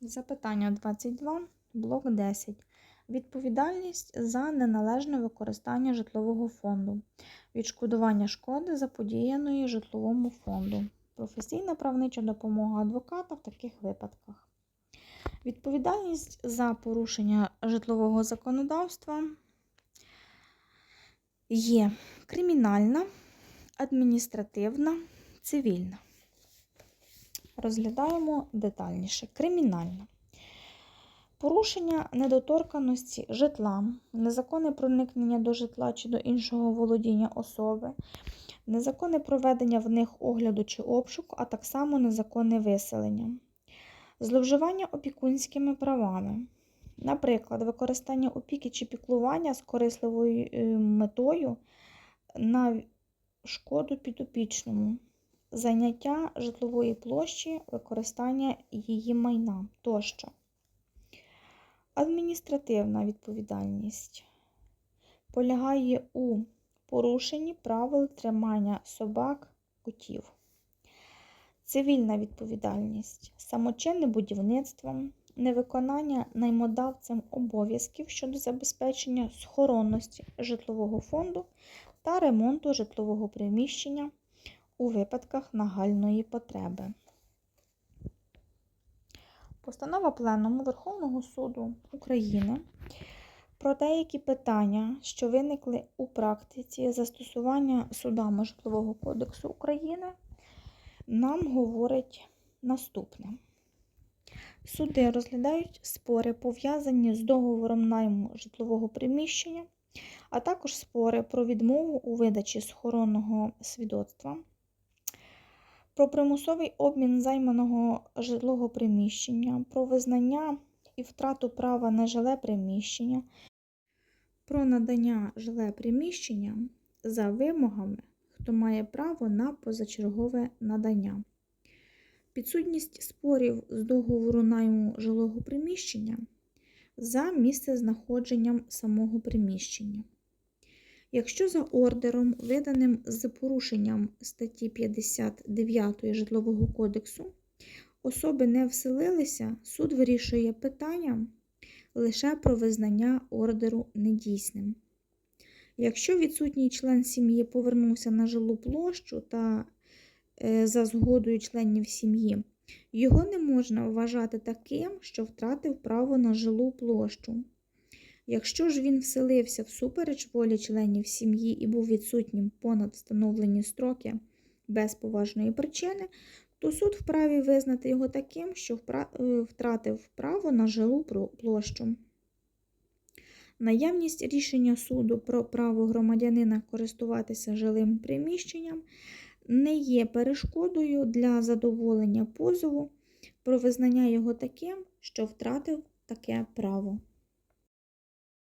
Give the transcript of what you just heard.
Запитання 22, блок 10. Відповідальність за неналежне використання житлового фонду. Відшкодування шкоди заподіяної житловому фонду. Професійна правнича допомога адвоката в таких випадках. Відповідальність за порушення житлового законодавства є кримінальна, адміністративна, цивільна. Розглядаємо детальніше. Кримінальна. Порушення недоторканості житла, незаконне проникнення до житла чи до іншого володіння особи, незаконне проведення в них огляду чи обшуку, а так само незаконне виселення, зловживання опікунськими правами, наприклад, використання опіки чи піклування з корисливою е, метою на шкоду підопічному, заняття житлової площі, використання її майна тощо. Адміністративна відповідальність полягає у порушенні правил тримання собак, котів. Цивільна відповідальність самочинне будівництво, невиконання наймодавцем обов'язків щодо забезпечення схоронності житлового фонду та ремонту житлового приміщення у випадках нагальної потреби. Постанова Пленуму Верховного суду України про деякі питання, що виникли у практиці застосування судами Житлового кодексу України, нам говорить наступне. Суди розглядають спори, пов'язані з договором найму житлового приміщення, а також спори про відмову у видачі схоронного свідоцтва, про примусовий обмін займаного житлового приміщення, про визнання і втрату права на жиле приміщення, про надання жиле приміщення за вимогами, хто має право на позачергове надання. Підсудність спорів з договору найму жилого приміщення за місцезнаходженням самого приміщення. Якщо за ордером, виданим з порушенням статті 59 Житлового кодексу, особи не вселилися, суд вирішує питання лише про визнання ордеру недійсним. Якщо відсутній член сім'ї повернувся на жилу площу та е, за згодою членів сім'ї, його не можна вважати таким, що втратив право на жилу площу. Якщо ж він вселився всупереч волі членів сім'ї і був відсутнім понад встановлені строки без поважної причини, то суд вправі визнати його таким, що е, втратив право на жилу площу. Наявність рішення суду про право громадянина користуватися жилим приміщенням не є перешкодою для задоволення позову про визнання його таким, що втратив таке право.